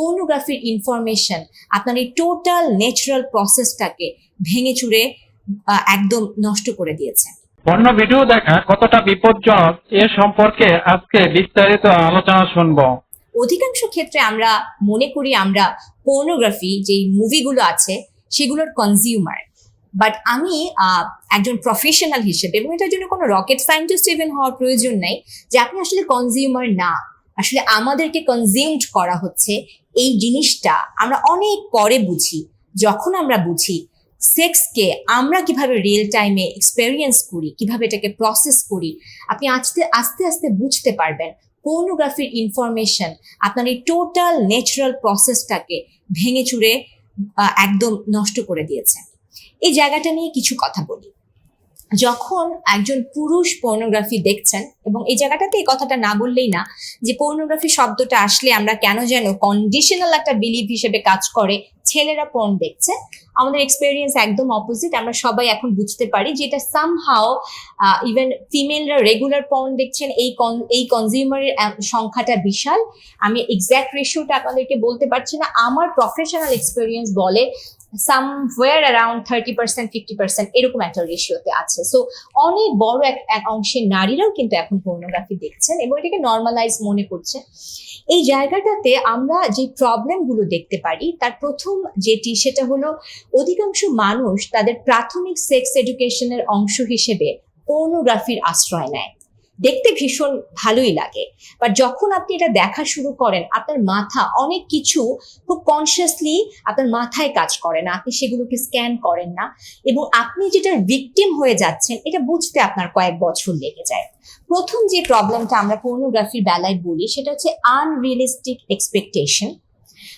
পর্নোগ্রাফির information আপনার এই total natural প্রসেসটাকে ভেঙে চুরে একদম নষ্ট করে দিয়েছে। পর্ণ ভিডিও দেখা কতটা বিপজ্জনক এ সম্পর্কে আজকে বিস্তারিত আলোচনা শুনব। অধিকাংশ ক্ষেত্রে আমরা মনে করি আমরা পর্নোগ্রাফি যে মুভিগুলো আছে সেগুলোর কনজিউমার বাট আমি একজন প্রফেশনাল হিসেবে এবং এটার জন্য কোনো রকেট সায়েন্টিস্ট ইভেন হওয়ার প্রয়োজন নেই যে আপনি আসলে কনজিউমার না। আসলে আমাদেরকে কনজিউমড করা হচ্ছে এই জিনিসটা আমরা অনেক পরে বুঝি। যখন আমরা বুঝি সেক্সকে আমরা কীভাবে রিয়েল টাইমে এক্সপেরিয়েন্স করি, কীভাবে এটাকে প্রসেস করি, আপনি আস্তে আস্তে আস্তে বুঝতে পারবেন পর্নোগ্রাফির ইনফরমেশন আপনার এই টোটাল ন্যাচারাল প্রসেসটাকে ভেঙে চুরে একদম নষ্ট করে দিয়েছে। এই জায়গাটা নিয়ে কিছু কথা বলি। যখন একজন পুরুষ পর্নোগ্রাফি দেখছেন, এবং এই জায়গাটাতে এই কথাটা না বললেই না, যে পর্নোগ্রাফি শব্দটা আসলে আমরা কেন যেন কন্ডিশনাল একটা বিলিভ হিসেবে কাজ করে, ছেলেরা পর্ন দেখছে, আমাদের এক্সপেরিয়েন্স একদম অপোজিট আমরা সবাই এখন বুঝতে পারি যে এটা সামহাও ইভেন ফিমেলরা রেগুলার পর্ন দেখছেন, এই এই কনজিউমারের সংখ্যাটা বিশাল। আমি এক্স্যাক্ট রেশিওটা আপনাদেরকে বলতে পারছি না, আমার প্রফেশনাল এক্সপেরিয়েন্স বলে somewhere around thirty percent fifty percent এরকম একটা রেশিওতে আছে। সো অনেক বড় এক অংশের নারীরাও কিন্তু এখন পর্নোগ্রাফি দেখছেন এবং এটাকে নর্মালাইজ মনে করছে। এই জায়গাটাতে আমরা যে প্রবলেমগুলো দেখতে পারি, তার প্রথম যেটি সেটা হলো, অধিকাংশ মানুষ তাদের প্রাথমিক সেক্স এডুকেশনের অংশ হিসেবে পর্নোগ্রাফির আশ্রয় নেয়। দেখতে ভীষণ ভালোই লাগে। বাট যখন আপনি এটা দেখা শুরু করেন, আপনার মাথা অনেক কিছু খুব কনসিয়াসলি আপনার মাথায় কাজ করে না। আপনি সেগুলোকে স্ক্যান করেন না। এবং আপনি যেটার ভিকটিম হয়ে যাচ্ছেন, এটা বুঝতে আপনার কয়েক বছর লেগে যায়। প্রথম যে প্রবলেমটা আমরা পর্নোগ্রাফির বেলায় বলি, সেটা হচ্ছে আনরিয়েলিস্টিক এক্সপেকটেশন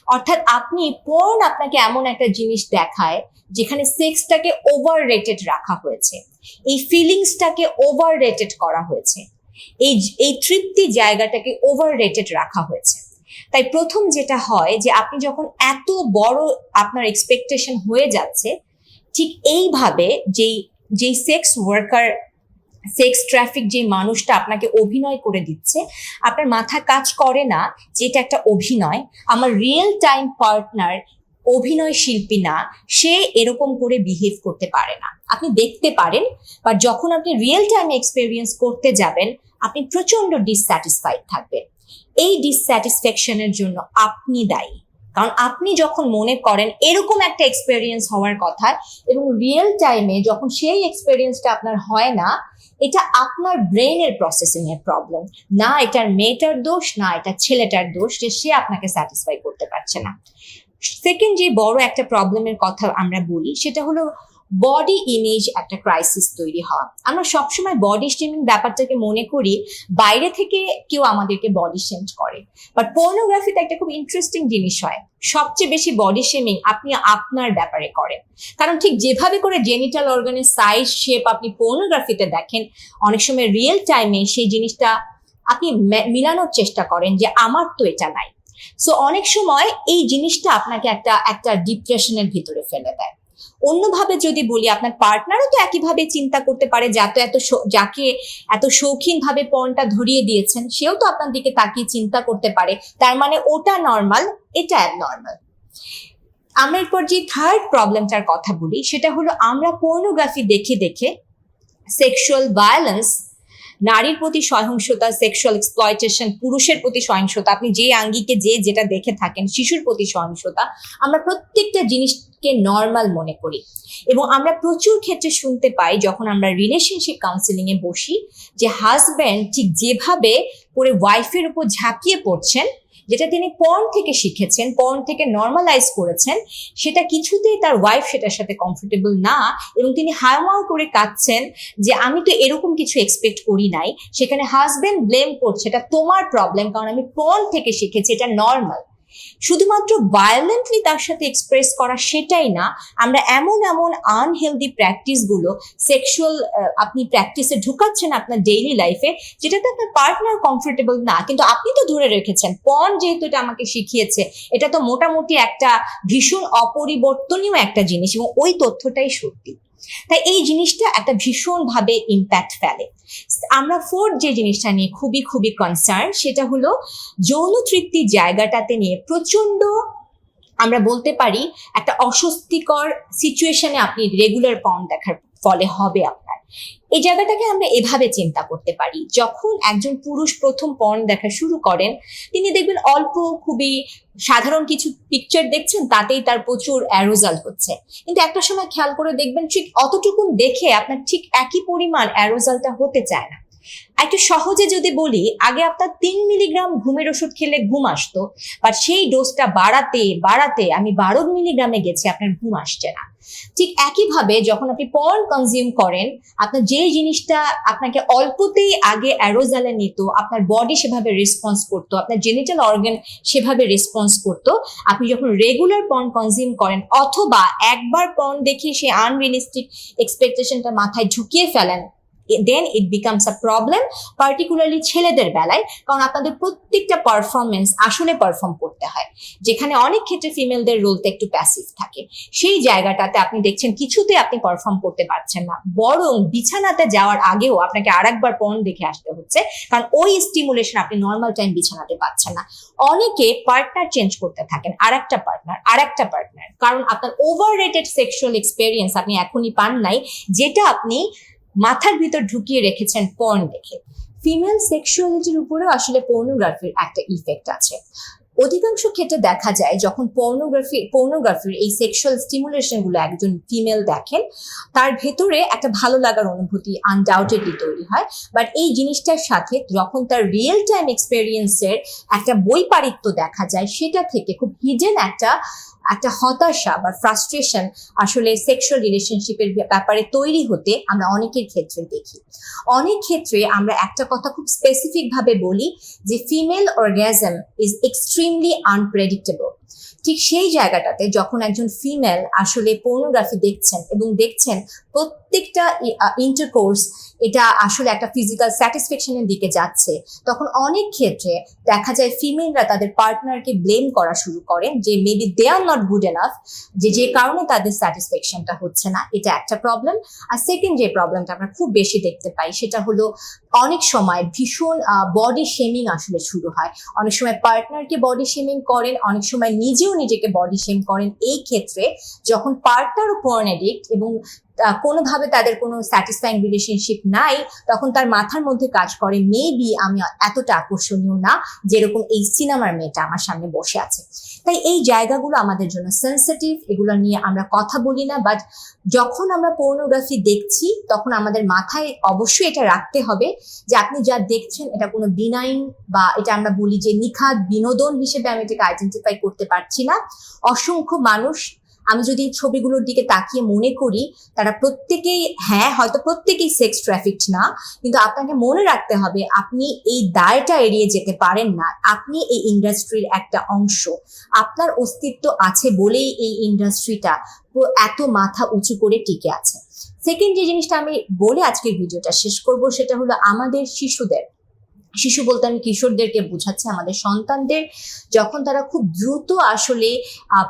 অর্থাৎ আপনি পর্ন আপনাকে এমন একটা জিনিস দেখায়, যেখানে সেক্সটাকে ওভার রেটেড রাখা হয়েছে। এই ফিলিংসটাকে ওভার রেটেড করা হয়েছে। এই এই তৃপ্তি জায়গাটাকে ওভার রেটেড রাখা হয়েছে। তাই প্রথম যেটা হয় যে আপনি যখন এত বড় আপনার এক্সপেকটেশন হয়ে যাচ্ছে, ঠিক এইভাবে যেই যেই সেক্স ওয়ার্কার সেক্স ট্রাফিক যে মানুষটা আপনাকে অভিনয় করে দিচ্ছে, আপনার মাথা কাজ করে না যে এটা একটা অভিনয়। আমার রিয়েল টাইম পার্টনার অভিনয় শিল্পী না, সে এরকম করে বিহেভ করতে পারে না। আপনি দেখতে পারেন বা যখন আপনি রিয়েল টাইম এক্সপেরিয়েন্স করতে যাবেন, আপনি প্রচণ্ড ডিসস্যাটিসফাইড থাকবেন। এই ডিসস্যাটিসফ্যাকশনের জন্য আপনি দায়ী। কারণ আপনি যখন মনে করেন এরকম একটা এক্সপেরিয়েন্স হওয়ার কথা, এবং রিয়েল টাইমে যখন সেই এক্সপেরিয়েন্সটা আপনার হয় না, এটা আপনার ব্রেনের প্রসেসিং এর প্রবলেম না এটার মেয়েটার দোষ, না এটা ছেলেটার দোষ যে সে আপনাকে স্যাটিসফাই করতে পারছে না। সেকেন্ড যে বড় একটা প্রবলেমের কথা আমরা বলি, সেটা হলো বডি ইমেজ একটা ক্রাইসিস তৈরি হওয়া। আমরা সবসময় বডি স্টেমিং ব্যাপারটাকে মনে করি, বাইরে থেকে কেউ আমাদেরকে বডি শেম করে। বাট পর্নোগ্রাফিতে একটা খুব ইন্টারেস্টিং জিনিস হয়। সবচেয়ে বেশি বডি শেমিং আপনি আপনার ব্যাপারে করেন। কারণ ঠিক যেভাবে করে জেনিটাল অর্গানের সাইজ শেপ আপনি পর্নোগ্রাফিতে দেখেন, অনেক সময় রিয়েল টাইমে সেই জিনিসটা আপনি মিলানোর চেষ্টা করেন যে আমার তো এটা নাই। সো অনেক সময় এই জিনিসটা আপনাকে একটা একটা ডিপ্রেশনের ভিতরে ফেলে দেয়। অন্যভাবে যদি বলি, আপনার পার্টনারও তো একইভাবে চিন্তা করতে পারে, যা তো এত যাকে এত শৌখিন ভাবে পণটা ধরিয়ে দিয়েছেন, সেও তো আপনার দিকে তাকিয়ে চিন্তা করতে পারে। তার মানে ওটা নর্মাল এটা নর্মাল আমরা এরপর যে থার্ড প্রবলেমটার কথা বলি, সেটা হলো আমরা পর্নোগ্রাফি দেখে দেখে সেক্সুয়াল ভায়োলেন্স নারীর প্রতি সহিংসতা সেক্সুয়াল এক্সপ্লয়টেশন পুরুষের প্রতি সহিংসতা, আপনি যে আঙ্গিকে, যে যেটা দেখে থাকেন, শিশুর প্রতি সহিংসতা, আমরা প্রত্যেকটা জিনিসকে নর্মাল মনে করি। এবং আমরা প্রচুর ক্ষেত্রে শুনতে পাই, যখন আমরা রিলেশনশিপ কাউন্সিলিং এ বসি, যে হাজব্যান্ড ঠিক যেভাবে করে ওয়াইফের উপর ঝাঁপিয়ে পড়ছেন যেটা তিনি পর্ন থেকে শিখেছেন পর্ন থেকে নর্মালাইজ করেছেন, সেটা কিছুতেই তার ওয়াইফ সেটার সাথে কমফোর্টেবল না এবং তিনি হাওমাও করে কাঁদছেন যে আমি তো এরকম কিছু এক্সপেক্ট করি নাই, সেখানে হাজবেন্ড ব্লেম করছে, এটা তোমার প্রবলেম কারণ আমি পর্ন থেকে শিখেছি, এটা নর্মাল শুধুমাত্র ভায়োলেন্টলি তার সাথে এক্সপ্রেস করা সেটাই না, আমরা এমন এমন আনহেলদি প্র্যাকটিসগুলো সেক্সুয়াল আপনি প্র্যাকটিসে ঢুকাচ্ছেন আপনার ডেইলি লাইফে যেটাতে আপনার পার্টনার কমফোর্টেবল না। কিন্তু আপনি তো ধরে রেখেছেন পন যেহেতু এটা আমাকে শিখিয়েছে, এটা তো মোটামুটি একটা ভীষণ অপরিবর্তনীয় একটা জিনিস এবং ওই তথ্যটাই সত্যি। তাই এই জিনিসটা একটা ভীষণভাবে ইম্প্যাক্ট ফেলে। আমরা ফোর্থ যে জিনিসটা নিয়ে খুবই খুবই কনসার্ন সেটা হলো যৌন তৃপ্তির জায়গাটাতে নিয়ে প্রচণ্ড আমরা বলতে পারি একটা অস্বস্তিকর সিচুয়েশনে আপনি রেগুলার পাউন্ড দেখার ফলে হবে আপনার। এই জায়গাটাকে আমরা এভাবে চিন্তা করতে পারি। যখন একজন পুরুষ প্রথম পর্ন দেখা শুরু করেন, তিনি দেখবেন অল্প, খুবই সাধারণ কিছু পিকচার দেখছেন, তাতেই তার প্রচুর অ্যারোজাল হচ্ছে। কিন্তু একটা সময় খেয়াল করে দেখবেন ঠিক অতটুকুন দেখে আপনার ঠিক একই পরিমাণ অ্যারোজালটা হতে চায় না। একটু সহজে যদি বলি, আগে আপনার তিন মিলিগ্রাম ঘুমের ওষুধ খেলে ঘুম আসতো বাট সেই ডোজটা বাড়াতে বাড়াতে আমি বারো মিলিগ্রামে গেছি, আপনার ঘুম আসছে না। ঠিক একইভাবে যখন আপনি পর্ন কনজিউম করেন, আপনার যে জিনিসটা আপনাকে অল্পতেই আগে অ্যারোজালে নিত, আপনার বডি সেভাবে রেসপন্স করতো, আপনার জেনিটাল অর্গান সেভাবে রেসপন্স করতো, আপনি যখন রেগুলার পর্ন কনজিউম করেন, অথবা একবার পর্ন দেখে সেই আনরিয়েলিস্টিক এক্সপেকটেশনটা মাথায় ঢুকিয়ে ফেলেন then it becomes a problem particularly ছেলেদের বেলায়, কারণ আপনাদের প্রত্যেকটা পারফরমেন্স আসলে পারফর্ম করতে হয়। যেখানে অনেক ক্ষেত্রে ফিমেলদের রোলটা একটু প্যাসিভ থাকে। সেই জায়গাটাতে আপনি দেখছেন কিছুতে আপনি পারফর্ম করতে পারছেন না। বরং বিছানাতে যাওয়ার আগেও আপনাকে আর একবার পর্ন দেখে আসতে হচ্ছে, কারণ ওই স্টিমুলেশন আপনি নর্মাল টাইম বিছানাতে পাচ্ছেন না। অনেকে পার্টনার চেঞ্জ করতে থাকেন আর একটা পার্টনার আর একটা পার্টনার কারণ আপনার ওভার রেটেড সেক্সুয়াল এক্সপেরিয়েন্স আপনি এখনই পান নাই, যেটা আপনি মাথার ভিতর ঢুকিয়ে রেখেছেন পর্ন দেখে। ফিমেল সেক্সুয়ালিটির উপরেও আসলে পর্নোগ্রাফির একটা ইফেক্ট আছে। অধিকাংশ ক্ষেত্রে দেখা যায়, যখন পর্নোগ্রাফি পর্নোগ্রাফির এই সেক্সুয়াল স্টিমুলেশনগুলো একজন ফিমেল দেখেন, তার ভেতরে একটা ভালো লাগার অনুভূতি আনডাউটেডলি তৈরি হয়। বাট এই জিনিসটার সাথে যখন তার রিয়েল টাইম এক্সপেরিয়েন্সের একটা বৈপারিত্য দেখা যায়, সেটা থেকে খুব হিডেন একটা একটা হতাশা বা ফ্রাস্ট্রেশন আসলে সেক্সুয়াল রিলেশনশিপের ব্যাপারে তৈরি হতে আমরা অনেকের ক্ষেত্রে দেখি। অনেক ক্ষেত্রে আমরা একটা কথা খুব স্পেসিফিক ভাবে বলি যে female orgasm is extremely unpredictable ঠিক সেই জায়গাটাতে যখন একজন ফিমেল আসলে পর্নোগ্রাফি দেখছেন এবং দেখছেন প্রত্যেকটা ইন্টারকোর্স এটা আসলে একটা ফিজিক্যাল স্যাটিসফ্যাকশনের দিকে যাচ্ছে, তখন অনেক ক্ষেত্রে দেখা যায় ফিমেলরা তাদের পার্টনারকে ব্লেম করা শুরু করেন যে maybe they are not good enough যে যে কারণে তাদের স্যাটিসফ্যাকশনটা হচ্ছে না। এটা একটা প্রবলেম আর সেকেন্ড যে প্রবলেমটা আমরা খুব বেশি দেখতে পাই, সেটা হলো অনেক সময় ভীষণ বডি শেমিং আসলে শুরু হয়। অনেক সময় পার্টনারকে বডি শেমিং করেন, অনেক সময় নিজেও নিজেকে বডি শেম করেন। এই ক্ষেত্রে যখন পার্টনার পর্ন এডিক্ট এবং কোনোভাবে তাদের কোনো স্যাটিসফাইং রিলেশনশিপ নাই, তখন তার মাথার মধ্যে কাজ করে মেবি আমি এতটা আকর্ষণীয় না, যেরকম এই সিনেমার মেয়েটা আমার সামনে বসে আছে। তাই এই জায়গাগুলো আমাদের জন্য সেন্সিটিভ এগুলো নিয়ে আমরা কথা বলি না বাট যখন আমরা পর্নোগ্রাফি দেখছি, তখন আমাদের মাথায় অবশ্যই এটা রাখতে হবে যে আপনি যা দেখছেন এটা কোনো বিনাইন বা এটা আমরা বলি যে নিখাত বিনোদন হিসেবে আমি এটাকে আইডেন্টিফাই করতে পারছি না। অসংখ্য মানুষ আমি যদি ছবিগুলোর দিকে তাকিয়ে মনে করি, তারা প্রত্যেকেই হ্যাঁ হয়তো প্রত্যেকেই সেক্স ট্রাফিকড না, কিন্তু আপনাকে মনে রাখতে হবে আপনি এই দায়টা এড়িয়ে যেতে পারেন না। আপনি এই ইন্ডাস্ট্রির একটা অংশ। আপনার অস্তিত্ব আছে বলেই এই ইন্ডাস্ট্রিটা এত মাথা উঁচু করে টিকে আছে। সেকেন্ড যে জিনিসটা আমি বলে আজকের ভিডিওটা শেষ করব, সেটা হলো আমাদের শিশুদের। শিশু বলতে আমি কিশোরদেরকে বোঝাচ্ছি, আমাদের সন্তানদের। যখন তারা খুব দ্রুত আসলে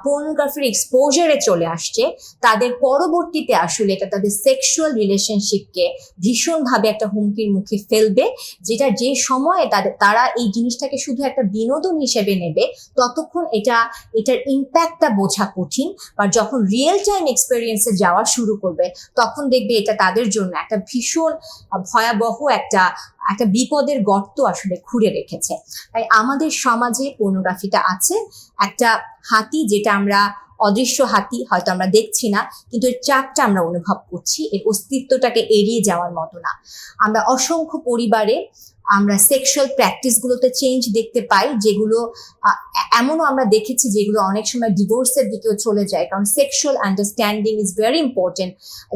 পর্নোগ্রাফির এক্সপোজারে চলে আসছে, তাদের পরবর্তীতে আসলে এটা তাদের সেক্সুয়াল রিলেশনশিপকে ভীষণভাবে একটা হুমকির মুখে ফেলবে, যেটা যে সময়ে তাদের তারা এই জিনিসটাকে শুধু একটা বিনোদন হিসেবে নেবে, ততক্ষণ এটা, এটার ইম্প্যাক্টটা বোঝা কঠিন। বা যখন রিয়েল টাইম এক্সপেরিয়েন্সে যাওয়া শুরু করবে, তখন দেখবে এটা তাদের জন্য একটা ভীষণ ভয়াবহ একটা একটা বিপদের গর্ত আসলে খুঁড়ে রেখেছে। তাই আমাদের সমাজে পর্নোগ্রাফিটা আছে। একটা হাতি যেটা আমরা, অদৃশ্য হাতি, হয়তো আমরা দেখছি না, কিন্তু এর চাপটা আমরা অনুভব করছি। এর অস্তিত্বটাকে এড়িয়ে যাওয়ার মতো না। আমরা অসংখ্য পরিবারে আমরা সেক্সুয়াল প্র্যাকটিসগুলোতে চেঞ্জ দেখতে পাই, যেগুলো এমনও আমরা দেখেছি যেগুলো অনেক সময় ডিভোর্সের দিকেও চলে যায়। কারণ sexual understanding is very important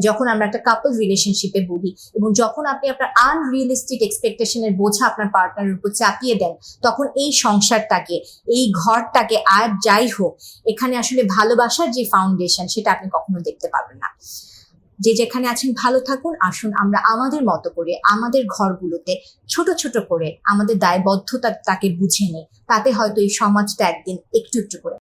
যখন আমরা একটা কাপল রিলেশনশিপে বলি। এবং যখন আপনি আপনার আনরিয়েলিস্টিক এক্সপেকটেশনের বোঝা আপনার পার্টনারের উপর চাপিয়ে দেন, তখন এই সংসারটাকে, এই ঘরটাকে আর যাই হোক, এখানে আসলে ভালোবাসার যে ফাউন্ডেশন সেটা আপনি কখনো দেখতে পাবেন না। যে যেখানে আছেন ভালো থাকুন, আসুন আমরা আমাদের মতো করে, আমাদের ঘরগুলোতে ছোট ছোট করে আমাদের দায়বদ্ধতা তাকে বুঝে নিই। তাতে হয়তো এই সমাজটা একদিন একটু একটু করে